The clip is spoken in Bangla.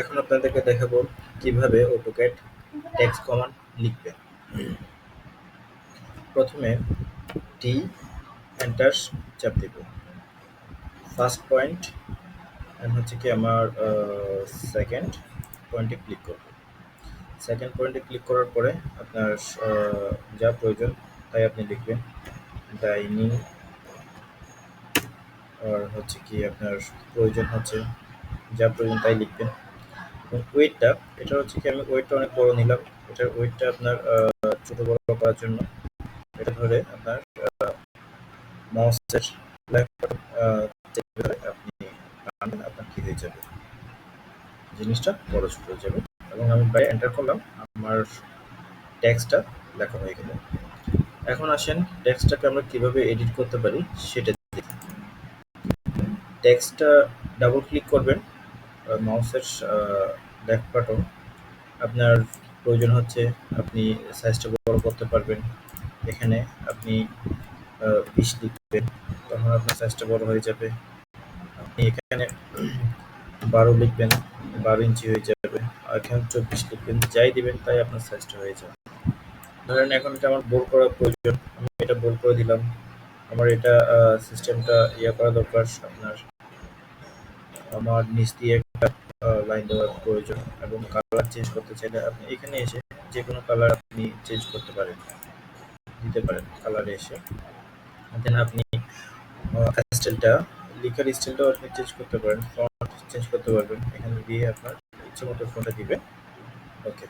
এখন আপনাদেরকে দেখাবো কীভাবে অটোক্যাড টেক্সট কমান্ড লিখবে প্রথমে টি এন্টার চাপ দেব। ফার্স্ট পয়েন্ট এন্ড হচ্ছে কি আমার সেকেন্ড পয়েন্টে ক্লিক করব। সেকেন্ড পয়েন্টে ক্লিক করার পরে আপনার যা প্রয়োজন তাই আপনি লিখবেন ডাইনিং আর হচ্ছে কি আপনার প্রয়োজন হচ্ছে, যা প্রয়োজন তাই লিখবেন। ওয়েটটা এটা হচ্ছে কি আমি ওয়েটটা অনেক বড় নিলাম। এটার ওয়েটটা আপনার ছোট বড় করার জন্য। এটা ধরে আপনার মাউসের আপনি আপনার কি হয়ে যাবে। জিনিসটা বড় ছোট হয়ে যাবে। এবং আমি বাইরে এন্টার করলাম, আমার টেক্সটটা লেখা হয়ে গেল। এখন আসেন টেক্সটটাকে আমরা কীভাবে এডিট করতে পারি, সেটা দেখি। টেক্সটটা ডাবল ক্লিক করবেন মাউসের বাটন আপনার প্রয়োজন হচ্ছে আপনি সাইজটা বড় করতে পারবেন। এখানে আপনি বিশ লিখবেন। তখন আপনার সাইজটা বড় হয়ে যাবে। আপনি এখানে বারো লিখবেন, বারো ইঞ্চি হয়ে যাবে। আর এখানে চব্বিশ লিখবেন, যাই দিবেন তাই আপনার সাইজটা হয়ে যাবে। ধরেন এখন এটা আমার বোল্ড করার প্রয়োজন। আমি এটা বোল্ড করে দিলাম। আমার এটা সিস্টেমটা ইয়ে করা দরকার। আপনার, আমার নিচ দিয়ে লাইন দেওয়ার প্রয়োজন এবং কালার চেঞ্জ করতে চাইলে আপনি এখানে এসে যে কোনো কালার আপনি চেঞ্জ করতে পারেন, দিতে পারেন কালারে এসে। দেন আপনি স্টাইলটা লিখার স্টাইলটাও আপনি চেঞ্জ করতে পারেন ফন্ট চেঞ্জ করতে পারবেন। এখানে দিয়ে আপনার ইচ্ছে মতো ফোনটা দিবে। ওকে